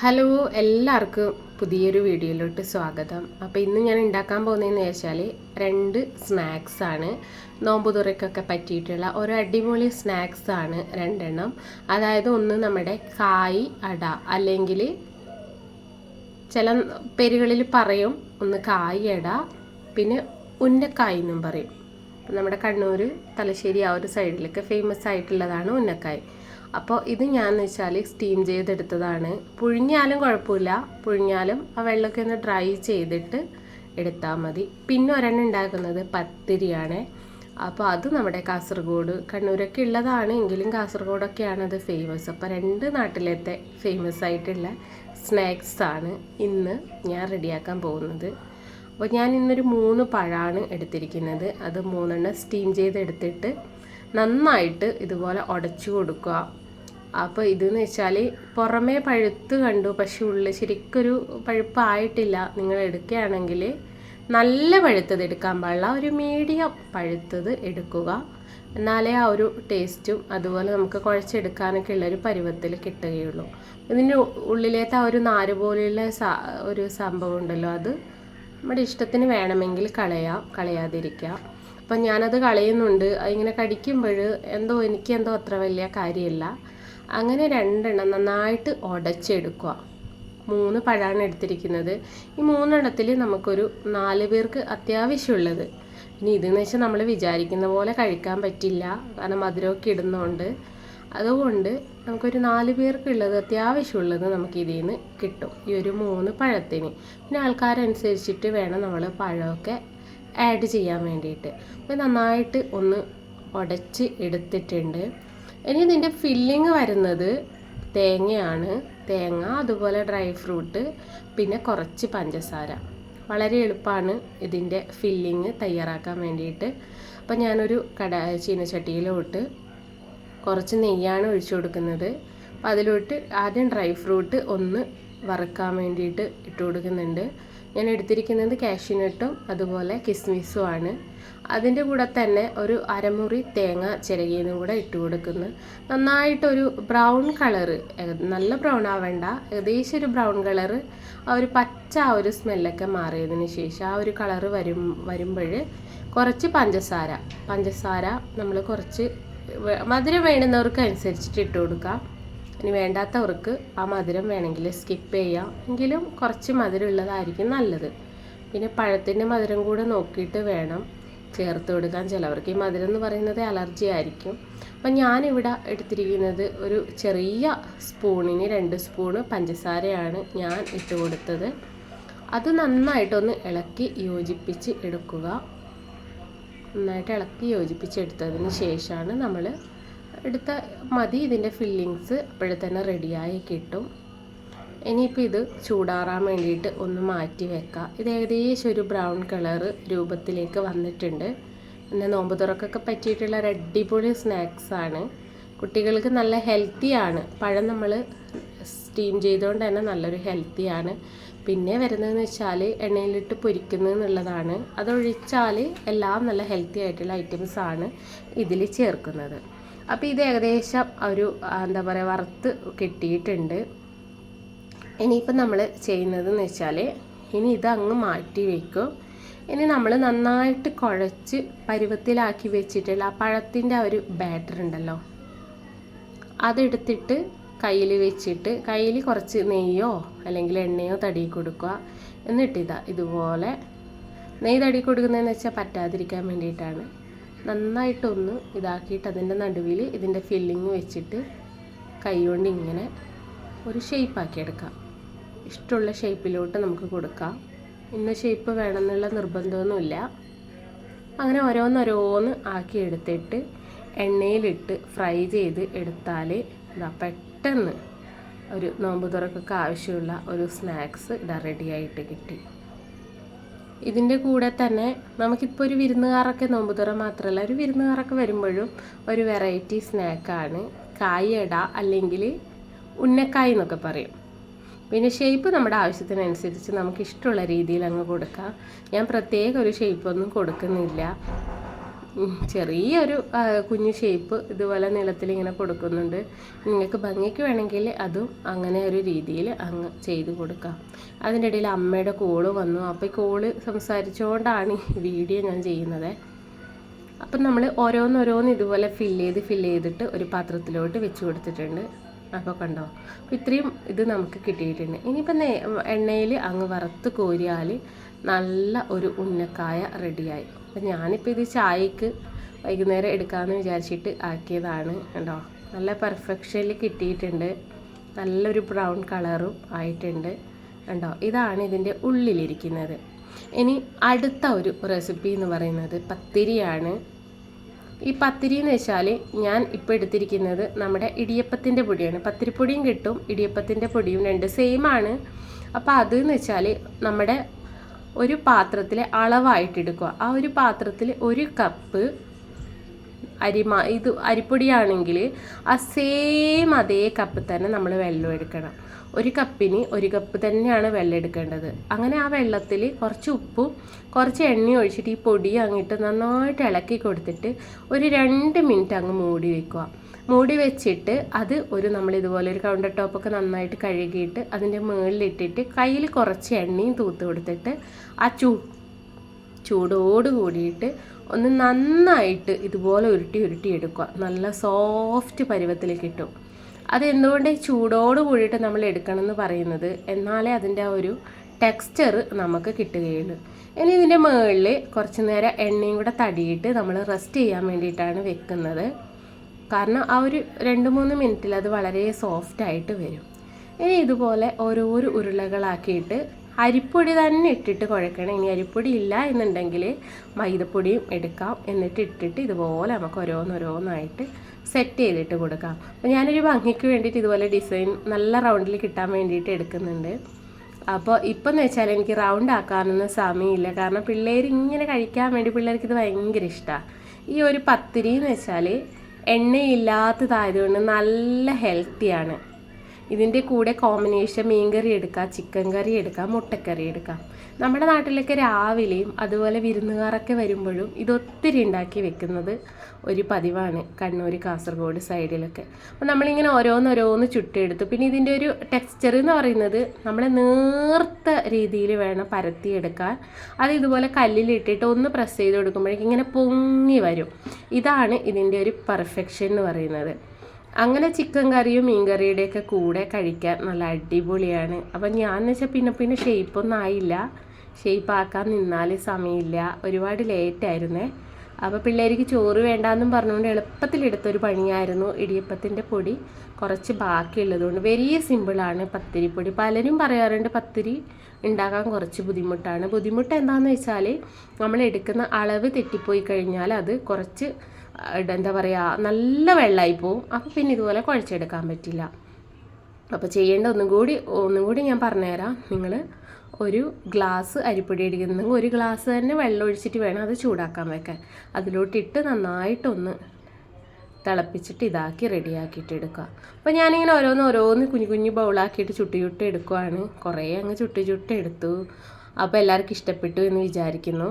Hello എല്ലാവർക്കും പുതിയൊരു വീഡിയോയിലോട്ട് സ്വാഗതം. അപ്പോൾ ഇന്ന് ഞാൻ ഉണ്ടാക്കാൻ പോകുന്നതെന്ന് വെച്ചാൽ രണ്ട് സ്നാക്സ് ആണ്. നോമ്പ് തുറയ്ക്കൊക്കെ പറ്റിയിട്ടുള്ള ഒരു അടിപൊളി സ്നാക്സ് ആണ് രണ്ടെണ്ണം. അതായത് ഒന്ന് നമ്മുടെ കായ് അട അല്ലെങ്കിൽ ചില പേരുകളിൽ പറയും ഒന്ന് കായ് അട പിന്നെ ഉന്നക്കായ് എന്നും പറയും. നമ്മുടെ കണ്ണൂർ തലശ്ശേരി ആ ഒരു സൈഡിലൊക്കെ ഫേമസ് ആയിട്ടുള്ളതാണ് ഉന്നക്കായ്. അപ്പോൾ ഇത് ഞാൻ എന്ന് വെച്ചാൽ സ്റ്റീം ചെയ്തെടുത്തതാണ്. പുഴിഞ്ഞാലും കുഴപ്പമില്ല. പുഴിഞ്ഞാലും ആ വെള്ളമൊക്കെ ഒന്ന് ഡ്രൈ ചെയ്തിട്ട് എടുത്താൽ മതി. പിന്നെ ഒരെണ്ണം ഉണ്ടാക്കുന്നത് പത്തിരിയാണ്. അപ്പോൾ അത് നമ്മുടെ കാസർഗോഡ് കണ്ണൂരൊക്കെ ഉള്ളതാണ്. എങ്കിലും കാസർഗോഡൊക്കെയാണ് അത് ഫേമസ് അപ്പോൾ രണ്ട് നാട്ടിലത്തെ ഫേമസ് ആയിട്ടുള്ള സ്നാക്സ് ആണ് ഇന്ന് ഞാൻ റെഡിയാക്കാൻ പോകുന്നത്. അപ്പോൾ ഞാൻ ഇന്നൊരു മൂന്ന് പഴമാണ് എടുത്തിരിക്കുന്നത്. അത് മൂന്നെണ്ണം സ്റ്റീം ചെയ്തെടുത്തിട്ട് നന്നായിട്ട് ഇതുപോലെ ഉടച്ചു കൊടുക്കുക. അപ്പോൾ ഇതെന്ന് വെച്ചാൽ പുറമേ പഴുത്ത് കണ്ടു പക്ഷെ ഉള്ളിൽ ശരിക്കൊരു പഴുപ്പായിട്ടില്ല. നിങ്ങൾ എടുക്കുകയാണെങ്കിൽ നല്ല പഴുത്തത് എടുക്കാൻ പാടില്ല. ഒരു മീഡിയം പഴുത്തത് എടുക്കുക. എന്നാലേ ആ ഒരു ടേസ്റ്റും അതുപോലെ നമുക്ക് കുഴച്ചെടുക്കാനൊക്കെ ഉള്ള ഒരു പരുവത്തിൽ കിട്ടുകയുള്ളൂ. ഇതിന്റെ ഉള്ളിലേത്തെ ആ ഒരു നാര് പോലെയുള്ള ഒരു സംഭവം ഉണ്ടല്ലോ അത് നമ്മുടെ ഇഷ്ടത്തിന് വേണമെങ്കിൽ കളയാം കളയാതിരിക്കാം. അപ്പം ഞാനത് കളയുന്നുണ്ട്. അതിങ്ങനെ കടിക്കുമ്പോൾ എന്തോ എനിക്ക് എന്തോ അത്ര വലിയ കാര്യമില്ല. അങ്ങനെ രണ്ടെണ്ണം നന്നായിട്ട് ഉടച്ചെടുക്കുക. മൂന്ന് പഴമാണ് എടുത്തിരിക്കുന്നത്. ഈ മൂന്നെണ്ണത്തിൽ നമുക്കൊരു നാല് പേർക്ക് അത്യാവശ്യമുള്ളത്. ഇനി ഇതെന്ന് വെച്ചാൽ നമ്മൾ വിചാരിക്കുന്ന പോലെ കഴിക്കാൻ പറ്റില്ല. കാരണം മധുരമൊക്കെ ഇടുന്നതുകൊണ്ട്. അതുകൊണ്ട് നമുക്കൊരു നാല് പേർക്കുള്ളത് അത്യാവശ്യമുള്ളത് നമുക്ക് ഇതിൽ നിന്ന് കിട്ടും. ഈ ഒരു മൂന്ന് പഴത്തിന്. പിന്നെ ആൾക്കാരനുസരിച്ചിട്ട് വേണം നമ്മൾ പഴമൊക്കെ ആഡ് ചെയ്യാൻ വേണ്ടിയിട്ട്. അപ്പോൾ നന്നായിട്ട് ഒന്ന് ഉടച്ച് എടുത്തിട്ടുണ്ട്. ഇനി ഇതിന്റെ ഫില്ലിങ് വരുന്നത് തേങ്ങയാണ്. തേങ്ങ അതുപോലെ ഡ്രൈ ഫ്രൂട്ട് പിന്നെ കുറച്ച് പഞ്ചസാര. വളരെ എളുപ്പമാണ് ഇതിന്റെ ഫില്ലിങ് തയ്യാറാക്കാൻ വേണ്ടിയിട്ട്. അപ്പോൾ ഞാനൊരു കട ചീനച്ചട്ടിയിലോട്ട് കുറച്ച് നെയ്യാണ് ഒഴിച്ചു കൊടുക്കുന്നത്. അപ്പോൾ അതിലോട്ട് ആദ്യം ഡ്രൈ ഫ്രൂട്ട് ഒന്ന് വറുക്കാൻ വേണ്ടിയിട്ട് ഇട്ട് കൊടുക്കുന്നുണ്ട്. ഞാൻ എടുത്തിരിക്കുന്നത് കാഷ്യൂനട്ടും അതുപോലെ കിസ്മിസും അതിന്റെ കൂടെ തന്നെ ഒരു അരമുറി തേങ്ങ ചിരകിയതും കൂടെ ഇട്ട് കൊടുക്കുന്നു. നന്നായിട്ടൊരു ബ്രൗൺ കളറ് നല്ല ബ്രൗൺ ആവേണ്ട ഏകദേശം ഒരു ബ്രൗൺ കളറ് ആ ഒരു പച്ച ആ ഒരു സ്മെല്ലൊക്കെ മാറിയതിന് ശേഷം ആ ഒരു കളറ് വരും വരുമ്പോൾ കുറച്ച് പഞ്ചസാര പഞ്ചസാര നമ്മൾ കുറച്ച് മധുരം വേണ്ടുന്നവർക്ക് അനുസരിച്ചിട്ട് ഇട്ട് കൊടുക്കാം. ഇനി വേണ്ടാത്തവർക്ക് ആ മധുരം വേണമെങ്കിൽ സ്കിപ്പ് ചെയ്യാം. എങ്കിലും കുറച്ച് മധുരം ഉള്ളതായിരിക്കും നല്ലത്. പിന്നെ പഴത്തിന്റെ മധുരം കൂടെ നോക്കിയിട്ട് വേണം ചേർത്ത് കൊടുക്കാൻ. ചിലവർക്ക് ഈ മധുരം എന്ന് പറയുന്നത് അലർജി ആയിരിക്കും. അപ്പം ഞാനിവിടെ എടുത്തിരിക്കുന്നത് ഒരു ചെറിയ സ്പൂണിന് രണ്ട് സ്പൂണ് പഞ്ചസാരയാണ് ഞാൻ ഇട്ട് കൊടുത്തത്. അത് നന്നായിട്ടൊന്ന് ഇളക്കി യോജിപ്പിച്ച് എടുക്കുക. നന്നായിട്ട് ഇളക്കി യോജിപ്പിച്ച് എടുത്തതിന് ശേഷമാണ് നമ്മൾ എടുത്ത മതി ഇതിന്റെ ഫില്ലിങ്സ് അപ്പോഴേ തന്നെ റെഡിയായി കിട്ടും. ഇനിയിപ്പോൾ ഇത് ചൂടാറാൻ വേണ്ടിയിട്ട് ഒന്ന് മാറ്റി വെക്കാം. ഇത് ഏകദേശം ഒരു ബ്രൗൺ കളർ രൂപത്തിലേക്ക് വന്നിട്ടുണ്ട്. പിന്നെ നോമ്പ് തുറക്കൊക്കെ പറ്റിയിട്ടുള്ള ഒരു അടിപൊളി സ്നാക്സാണ് കുട്ടികൾക്ക് നല്ല ഹെൽത്തിയാണ് പഴം നമ്മൾ സ്റ്റീം ചെയ്തുകൊണ്ട് തന്നെ നല്ലൊരു ഹെൽത്തിയാണ് പിന്നെ വരുന്നതെന്ന് വെച്ചാൽ എണ്ണയിലിട്ട് പൊരിക്കുന്നത് എന്നുള്ളതാണ്. അതൊഴിച്ചാൽ എല്ലാം നല്ല ഹെൽത്തി ആയിട്ടുള്ള ഐറ്റംസാണ് ഇതിൽ ചേർക്കുന്നത്. അപ്പോൾ ഇത് ഏകദേശം ഒരു എന്താ പറയുക വറുത്ത് കിട്ടിയിട്ടുണ്ട്. ഇനിയിപ്പോൾ നമ്മൾ ചെയ്യുന്നതെന്ന് വെച്ചാൽ ഇനി ഇത് അങ്ങ് മാറ്റി വയ്ക്കും ഇനി നമ്മൾ നന്നായിട്ട് കുഴച്ച് പരുവത്തിലാക്കി വെച്ചിട്ടുള്ള ആ പഴത്തിന്റെ ഒരു ബാറ്റർ ഉണ്ടല്ലോ അതെടുത്തിട്ട് കയ്യിൽ വെച്ചിട്ട് കയ്യിൽ കുറച്ച് നെയ്യോ അല്ലെങ്കിൽ എണ്ണയോ തടി കൊടുക്കുക. എന്നിട്ടിതാ ഇതുപോലെ നെയ്യ് തടി കൊടുക്കുന്നതെന്ന് വെച്ചാൽ പറ്റാതിരിക്കാൻ വേണ്ടിയിട്ടാണ്. നന്നായിട്ടൊന്ന് ഇതാക്കിയിട്ട് അതിന്റെ നടുവിൽ ഇതിന്റെ ഫില്ലിങ് വെച്ചിട്ട് കൈ കൊണ്ട് ഇങ്ങനെ ഒരു ഷേപ്പാക്കി എടുക്കാം. ഇഷ്ടമുള്ള ഷേപ്പിലോട്ട് നമുക്ക് കൊടുക്കാം. ഇന്ന ഷേപ്പ് വേണമെന്നുള്ള നിർബന്ധമൊന്നുമില്ല. അങ്ങനെ ഓരോന്നോരോന്ന് ആക്കി എടുത്തിട്ട് എണ്ണയിലിട്ട് ഫ്രൈ ചെയ്ത് എടുത്താൽ ഇതാ പെട്ടെന്ന് ഒരു നോമ്പ് തുറക്കൊക്കെ ആവശ്യമുള്ള ഒരു സ്നാക്സ് ഇതാ റെഡിയായിട്ട് കിട്ടി. ഇതിന്റെ കൂടെ തന്നെ നമുക്കിപ്പോൾ ഒരു വിരുന്നുകാരൊക്കെ നോമ്പുതുറ മാത്രമല്ല ഒരു വിരുന്നുകാരൊക്കെ വരുമ്പോഴും ഒരു വെറൈറ്റി സ്നാക്കാണ് കായട അല്ലെങ്കിൽ ഉന്നക്കായ് എന്നൊക്കെ പറയും. പിന്നെ ഷേപ്പ് നമ്മുടെ ആവശ്യത്തിനനുസരിച്ച് നമുക്ക് ഇഷ്ടമുള്ള രീതിയിൽ അങ്ങ് കൊടുക്കാം. ഞാൻ പ്രത്യേക ഒരു ഷേപ്പൊന്നും കൊടുക്കുന്നില്ല. ചെറിയൊരു കുഞ്ഞു ഷേപ്പ് ഇതുപോലെ നീളത്തിൽ ഇങ്ങനെ കൊടുക്കുന്നുണ്ട്. നിങ്ങൾക്ക് ഭംഗിക്ക് വേണമെങ്കിൽ അതും അങ്ങനെ ഒരു രീതിയിൽ അങ്ങ് ചെയ്ത് കൊടുക്കാം. അതിന്റെ ഇടയിൽ അമ്മയുടെ കോൾ വന്നു. അപ്പോൾ ഈ കോൾ സംസാരിച്ചുകൊണ്ടാണ് ഈ വീഡിയോ ഞാൻ ചെയ്യുന്നത്. അപ്പം നമ്മൾ ഓരോന്നോരോന്ന് ഇതുപോലെ ഫില്ല് ചെയ്ത് ഫില്ല് ചെയ്തിട്ട് ഒരു പാത്രത്തിലോട്ട് വെച്ച് കൊടുത്തിട്ടുണ്ട്. അപ്പോൾ കണ്ടോ? അപ്പോൾ ഇത്രയും ഇത് നമുക്ക് കിട്ടിയിട്ടുണ്ട്. ഇനിയിപ്പം എണ്ണയിൽ അങ്ങ് വറുത്ത് കോരിയാൽ നല്ല ഒരു ഉന്നക്കായ റെഡിയായി അപ്പം ഞാനിപ്പോൾ ഇത് ചായക്ക് വൈകുന്നേരം എടുക്കാമെന്ന് വിചാരിച്ചിട്ട് ആക്കിയതാണ് കേട്ടോ നല്ല പെർഫെക്ഷനിൽ കിട്ടിയിട്ടുണ്ട്. നല്ലൊരു ബ്രൗൺ കളറും ആയിട്ടുണ്ട് കണ്ടോ? ഇതാണ് ഇതിന്റെ ഉള്ളിലിരിക്കുന്നത്. ഇനി അടുത്ത ഒരു റെസിപ്പി എന്ന് പറയുന്നത് പത്തിരിയാണ്. ഈ പത്തിരി എന്ന് വെച്ചാൽ ഞാൻ ഇപ്പോൾ എടുത്തിരിക്കുന്നത് നമ്മുടെ ഇടിയപ്പത്തിന്റെ പൊടിയാണ്. പത്തിരിപ്പൊടിയും കിട്ടും ഇടിയപ്പത്തിന്റെ പൊടിയും രണ്ട് സെയിം ആണ്. അപ്പോൾ അതെന്ന് വെച്ചാൽ നമ്മുടെ ഒരു പാത്രത്തിൽ അളവായിട്ട് എടുക്കുക ആ ഒരു പാത്രത്തിൽ ഒരു കപ്പ് അരിമ ഇത് അരിപ്പൊടിയാണെങ്കിൽ ആ സെയിം അതേ കപ്പ് തന്നെ നമ്മൾ വെള്ളം എടുക്കണം ഒരു കപ്പിന് ഒരു കപ്പ് തന്നെയാണ് വെള്ളം എടുക്കേണ്ടത് അങ്ങനെ ആ വെള്ളത്തിൽ കുറച്ച് ഉപ്പും കുറച്ച് എണ്ണ ഒഴിച്ചിട്ട് ഈ പൊടി അങ്ങിട്ട് നന്നായിട്ട് ഇളക്കി കൊടുത്തിട്ട് ഒരു രണ്ട് മിനിറ്റ് അങ്ങ് മൂടി വെക്കുക. മൂടി വെച്ചിട്ട് അത് ഒരു നമ്മൾ ഇതുപോലെ ഒരു കൗണ്ടർ ടോപ്പൊക്കെ നന്നായിട്ട് കഴുകിയിട്ട് അതിന്റെ മുകളിലിട്ടിട്ട് കയ്യിൽ കുറച്ച് എണ്ണയും തൂത്ത് കൊടുത്തിട്ട് ആ ചൂ ചൂടോട് കൂടിയിട്ട് ഒന്ന് നന്നായിട്ട് ഇതുപോലെ ഉരുട്ടി ഉരുട്ടി എടുക്കുക. നല്ല സോഫ്റ്റ് പരുവത്തിൽ കിട്ടും. അത് എന്തുകൊണ്ട് ഈ ചൂടോട് കൂടിയിട്ട് നമ്മൾ എടുക്കണം എന്ന് പറയുന്നത്? എന്നാലേ അതിന്റെ ആ ഒരു ടെക്സ്ചർ നമുക്ക് കിട്ടുകയുള്ളൂ. ഇനി ഇതിന്റെ മുകളിൽ കുറച്ച് നേരം എണ്ണയും കൂടെ തടിയിട്ട് നമ്മൾ റെസ്റ്റ് ചെയ്യാൻ വേണ്ടിയിട്ടാണ് വെക്കുന്നത്. കാരണം ആ ഒരു രണ്ട് മൂന്ന് മിനിറ്റിൽ അത് വളരെ സോഫ്റ്റ് ആയിട്ട് വരും. ഇനി ഇതുപോലെ ഓരോരോ ഉരുളകളാക്കിയിട്ട് അരിപ്പൊടി തന്നെ ഇട്ടിട്ട് കുഴക്കണം. ഇനി അരിപ്പൊടി ഇല്ല എന്നുണ്ടെങ്കിൽ മൈദപ്പൊടിയും എടുക്കാം. എന്നിട്ട് ഇട്ടിട്ട് ഇതുപോലെ നമുക്ക് ഓരോന്നോരോന്നായിട്ട് സെറ്റ് ചെയ്തിട്ട് കൊടുക്കാം. അപ്പോൾ ഞാനൊരു ഭംഗിക്ക് വേണ്ടിയിട്ട് ഇതുപോലെ ഡിസൈൻ നല്ല റൗണ്ടിൽ കിട്ടാൻ വേണ്ടിയിട്ട് എടുക്കുന്നുണ്ട്. അപ്പോൾ ഇപ്പം എന്ന് വെച്ചാൽ എനിക്ക് റൗണ്ട് ആക്കാനൊന്നും സമയമില്ല. കാരണം പിള്ളേർ ഇങ്ങനെ കഴിക്കാൻ വേണ്ടി പിള്ളേർക്ക് ഇത് ഭയങ്കര ഇഷ്ടമാണ് ഈ ഒരു പത്തിരി എന്ന് വെച്ചാൽ എണ്ണയില്ലാത്തതായതുകൊണ്ട് നല്ല ഹെൽത്തിയാണ് ഇതിന്റെ കൂടെ കോമ്പിനേഷൻ മീൻ കറി എടുക്കാം ചിക്കൻ കറി എടുക്കാം മുട്ടക്കറി എടുക്കാം. നമ്മുടെ നാട്ടിലൊക്കെ രാവിലെയും അതുപോലെ വിരുന്നുകാരൊക്കെ വരുമ്പോഴും ഇതൊത്തിരി ഉണ്ടാക്കി വെക്കുന്നത് ഒരു പതിവാണ് കണ്ണൂർ കാസർഗോഡ് സൈഡിലൊക്കെ. അപ്പോൾ നമ്മളിങ്ങനെ ഓരോന്നോരോന്ന് ചുട്ടെടുത്തു. പിന്നെ ഇതിന്റെ ഒരു ടെക്സ്ചർ എന്ന് പറയുന്നത് നമ്മൾ നേർത്ത രീതിയിൽ വേണം പരത്തിയെടുക്കാൻ. അത് ഇതുപോലെ കല്ലിലിട്ടിട്ട് ഒന്ന് പ്രസ് ചെയ്ത് കൊടുക്കുമ്പോഴേക്കും ഇങ്ങനെ പൊങ്ങി വരും. ഇതാണ് ഇതിന്റെ ഒരു പെർഫെക്ഷൻ എന്ന് പറയുന്നത്. അങ്ങനെ ചിക്കൻ കറിയും മീൻ കറിയുടെയൊക്കെ കൂടെ കഴിക്കാൻ നല്ല അടിപൊളിയാണ്. അപ്പം ഞാൻ എന്ന് വെച്ചാൽ പിന്നെ പിന്നെ ഷേപ്പൊന്നും ആയില്ല. ഷേപ്പ് ആക്കാൻ നിന്നാൽ സമയമില്ല. ഒരുപാട് ലേറ്റായിരുന്നേ അപ്പോൾ പിള്ളേർക്ക് ചോറ് വേണ്ടാന്നും പറഞ്ഞുകൊണ്ട് എളുപ്പത്തിലെടുത്തൊരു പണിയായിരുന്നു ഇടിയപ്പത്തിന്റെ പൊടി. കുറച്ച് ബാക്കിയുള്ളതുകൊണ്ട് വലിയ സിമ്പിളാണ് പത്തിരിപ്പൊടി. പലരും പറയാറുണ്ട് പത്തിരി ഉണ്ടാക്കാൻ കുറച്ച് ബുദ്ധിമുട്ടാണ്. ബുദ്ധിമുട്ട് എന്താണെന്ന് വെച്ചാൽ നമ്മൾ എടുക്കുന്ന അളവ് തെറ്റിപ്പോയി കഴിഞ്ഞാൽ അത് കുറച്ച് എന്താ പറയുക നല്ല വെള്ളമായി പോവും. അപ്പോൾ പിന്നെ ഇതുപോലെ കുഴച്ചെടുക്കാൻ പറ്റില്ല. അപ്പോൾ ചെയ്യേണ്ട ഒന്നും കൂടി ഒന്നും കൂടി ഞാൻ പറഞ്ഞുതരാം. നിങ്ങൾ ഒരു ഗ്ലാസ് അരിപ്പൊടി അടിക്കുന്നെങ്കിൽ ഒരു ഗ്ലാസ് തന്നെ വെള്ളം ഒഴിച്ചിട്ട് വേണം അത് ചൂടാക്കാൻ വെക്കാൻ. അതിലോട്ടിട്ട് നന്നായിട്ടൊന്ന് തിളപ്പിച്ചിട്ട് ഇതാക്കി റെഡിയാക്കിയിട്ട് എടുക്കുക. അപ്പോൾ ഞാനിങ്ങനെ ഓരോന്ന് ഓരോന്ന് കുഞ്ഞു കുഞ്ഞു ബൗളാക്കിയിട്ട് ചുട്ടി ചുട്ടി എടുക്കുവാണ്. കുറേ അങ്ങ് ചുട്ടി ചുട്ടി എടുത്തു. അപ്പോൾ എല്ലാവർക്കും ഇഷ്ടപ്പെട്ടു എന്ന് വിചാരിക്കുന്നു.